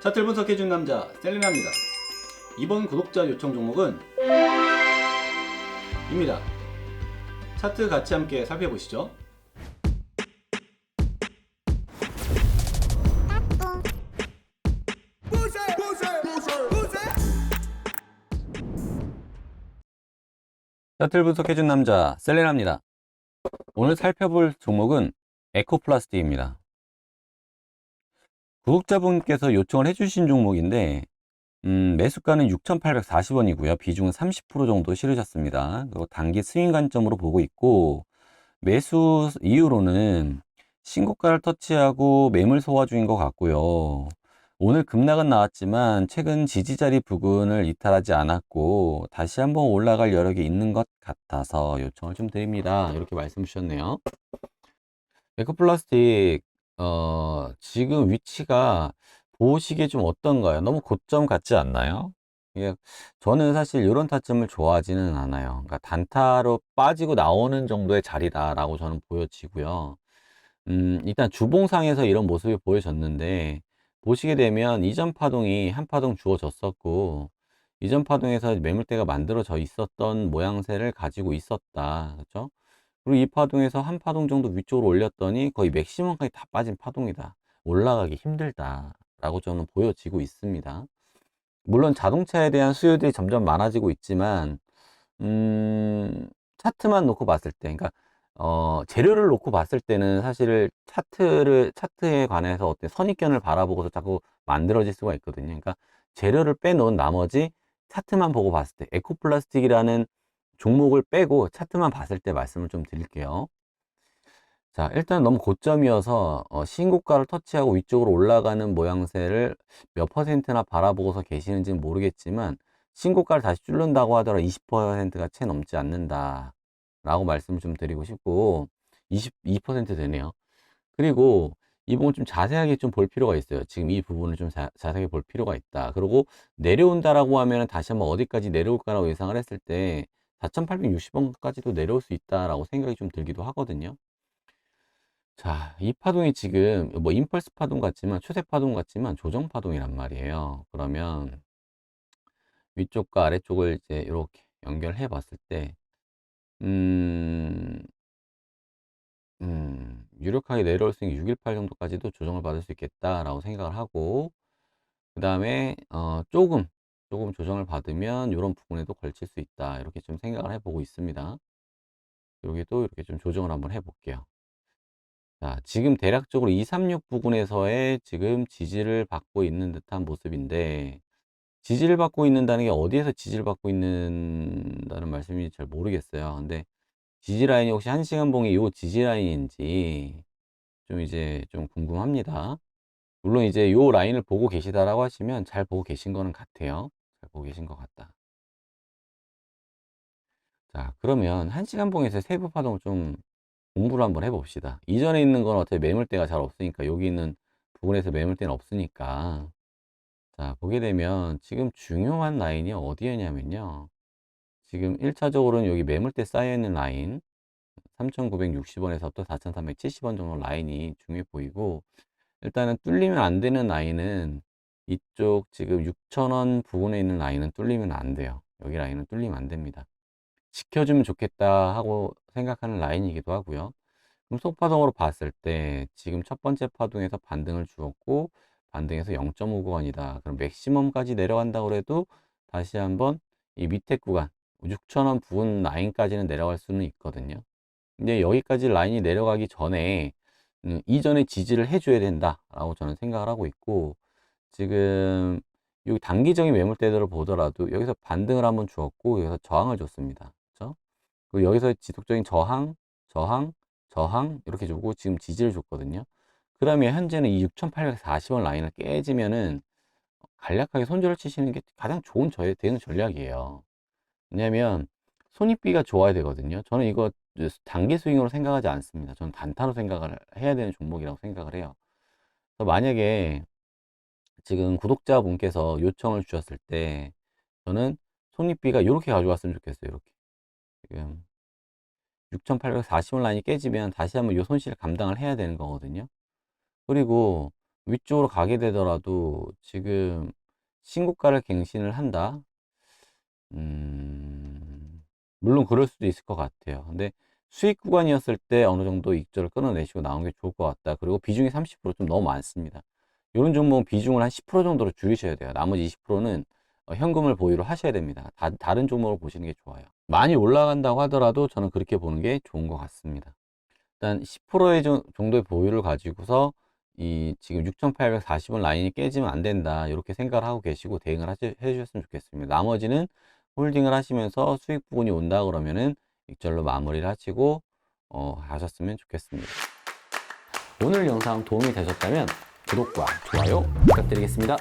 차트를 분석해준 남자 셀리나입니다. 이번 구독자 요청 종목은 입니다. 차트 같이 함께 살펴보시죠. 차트를 분석해준 남자 셀레나입니다. 오늘 살펴볼 종목은 에코플라스틱입니다. 구독자분께서 요청을 해주신 종목인데 음, 매수가는 6,840원이고요. 비중은 30% 정도 실으셨습니다. 그리고 단기 스윙 관점으로 보고 있고 매수 이후로는 신고가를 터치하고 매물 소화 중인 것 같고요. 오늘 급락은 나왔지만 최근 지지자리 부근을 이탈하지 않았고 다시 한번 올라갈 여력이 있는 것 같아서 요청을 좀 드립니다. 이렇게 말씀 주셨네요. 에코플라스틱 어, 지금 위치가 보시기에 좀 어떤가요? 너무 고점 같지 않나요? 이게 저는 사실 이런 타점을 좋아하지는 않아요. 그러니까 단타로 빠지고 나오는 정도의 자리다라고 저는 보여지고요. 음, 일단 주봉상에서 이런 모습이 보여졌는데 보시게 되면 이전 파동이 한 파동 주어졌었고 이전 파동에서 매물대가 만들어져 있었던 모양새를 가지고 있었다. 그렇죠? 그리고 이 파동에서 한 파동 정도 위쪽으로 올렸더니 거의 맥시멈까지 다 빠진 파동이다. 올라가기 힘들다. 라고 저는 보여지고 있습니다. 물론 자동차에 대한 수요들이 점점 많아지고 있지만, 음, 차트만 놓고 봤을 때, 그러니까, 어, 재료를 놓고 봤을 때는 사실 차트를, 차트에 관해서 어떤 선입견을 바라보고서 자꾸 만들어질 수가 있거든요. 그러니까 재료를 빼놓은 나머지 차트만 보고 봤을 때, 에코플라스틱이라는 종목을 빼고 차트만 봤을 때 말씀을 좀 드릴게요. 자, 일단 너무 고점이어서 어, 신고가를 터치하고 위쪽으로 올라가는 모양새를 몇 퍼센트나 바라보고서 계시는지는 모르겠지만 신고가를 다시 뚫는다고 하더라도 20%가 채 넘지 않는다 라고 말씀을 좀 드리고 싶고 22% 되네요. 그리고 이 부분 좀 자세하게 좀 볼 필요가 있어요. 지금 이 부분을 좀 자, 세하게 볼 필요가 있다. 그리고 내려온다라고 하면 다시 한번 어디까지 내려올까라고 예상을 했을 때 4,860원까지도 내려올 수 있다라고 생각이 좀 들기도 하거든요. 자, 이 파동이 지금 뭐 임펄스 파동 같지만 추세 파동 같지만 조정 파동이란 말이에요. 그러면 위쪽과 아래쪽을 이제 이렇게 연결해 봤을 때, 음, 음, 유력하게 내려올 수 있는 618 정도까지도 조정을 받을 수 있겠다라고 생각을 하고, 그 다음에, 어, 조금, 조금 조정을 받으면 이런 부분에도 걸칠 수 있다. 이렇게 좀 생각을 해보고 있습니다. 여기도 이렇게 좀 조정을 한번 해볼게요. 자, 지금 대략적으로 236 부근에서의 지금 지지를 받고 있는 듯한 모습인데, 지지를 받고 있는다는 게 어디에서 지지를 받고 있는다는 말씀인지 잘 모르겠어요. 근데 지지 라인이 혹시 1시간 봉이 요 지지 라인인지 좀 이제 좀 궁금합니다. 물론 이제 요 라인을 보고 계시다라고 하시면 잘 보고 계신 거는 같아요. 잘 보고 계신 것 같다. 자, 그러면 1시간 봉에서 세부 파동을 좀 공부를 한번 해봅시다. 이전에 있는 건 어차피 매물대가 잘 없으니까 여기 있는 부분에서 매물대는 없으니까 자 보게 되면 지금 중요한 라인이 어디였냐면요. 지금 1차적으로는 여기 매물대 쌓여있는 라인 3,960원에서부터 4,370원 정도 라인이 중요해 보이고 일단은 뚫리면 안 되는 라인은 이쪽 지금 6,000원 부분에 있는 라인은 뚫리면 안 돼요. 여기 라인은 뚫리면 안 됩니다. 지켜주면 좋겠다 하고 생각하는 라인이기도 하고요. 그럼 속파동으로 봤을 때 지금 첫 번째 파동에서 반등을 주었고 반등해서 0.59원이다. 그럼 맥시멈까지 내려간다고 해도 다시 한번 이 밑에 구간 6,000원 부근 라인까지는 내려갈 수는 있거든요. 근데 여기까지 라인이 내려가기 전에 음, 이전에 지지를 해줘야 된다라고 저는 생각을 하고 있고 지금 여기 단기적인 매물대들을 보더라도 여기서 반등을 한번 주었고 여기서 저항을 줬습니다. 그렇죠? 그리고 여기서 지속적인 저항, 저항, 저항 이렇게 주고 지금 지지를 줬거든요. 그러면 현재는 이 6,840원 라인을 깨지면은 간략하게 손절을 치시는 게 가장 좋은 저의 되는 전략이에요. 왜냐면 손익비가 좋아야 되거든요. 저는 이거 단기 스윙으로 생각하지 않습니다. 저는 단타로 생각을 해야 되는 종목이라고 생각을 해요. 만약에 지금 구독자분께서 요청을 주셨을 때 저는 손익비가 이렇게 가져왔으면 좋겠어요. 이렇게. 지금 6,840원 라인이 깨지면 다시 한번 이 손실을 감당을 해야 되는 거거든요. 그리고 위쪽으로 가게 되더라도 지금 신고가를 갱신을 한다. 음, 물론 그럴 수도 있을 것 같아요. 근데 수익 구간이었을 때 어느 정도 익절을 끊어내시고 나온 게 좋을 것 같다. 그리고 비중이 30%좀 너무 많습니다. 이런 종목은 비중을 한 10% 정도로 줄이셔야 돼요. 나머지 20%는 어, 현금을 보유를 하셔야 됩니다. 다, 다 른 종목을 보시는 게 좋아요. 많이 올라간다고 하더라도 저는 그렇게 보는 게 좋은 것 같습니다. 일단 10%의 정도의 보유를 가지고서 이 지금 6,840원 라인이 깨지면 안 된다. 이렇게 생각을 하고 계시고 대응을 하시, 해주셨으면 좋겠습니다. 나머지는 홀딩을 하시면서 수익 부분이 온다 그러면은 익절로 마무리를 하시고 어, 하셨으면 좋겠습니다. 오늘 영상 도움이 되셨다면 구독과 좋아요 부탁드리겠습니다.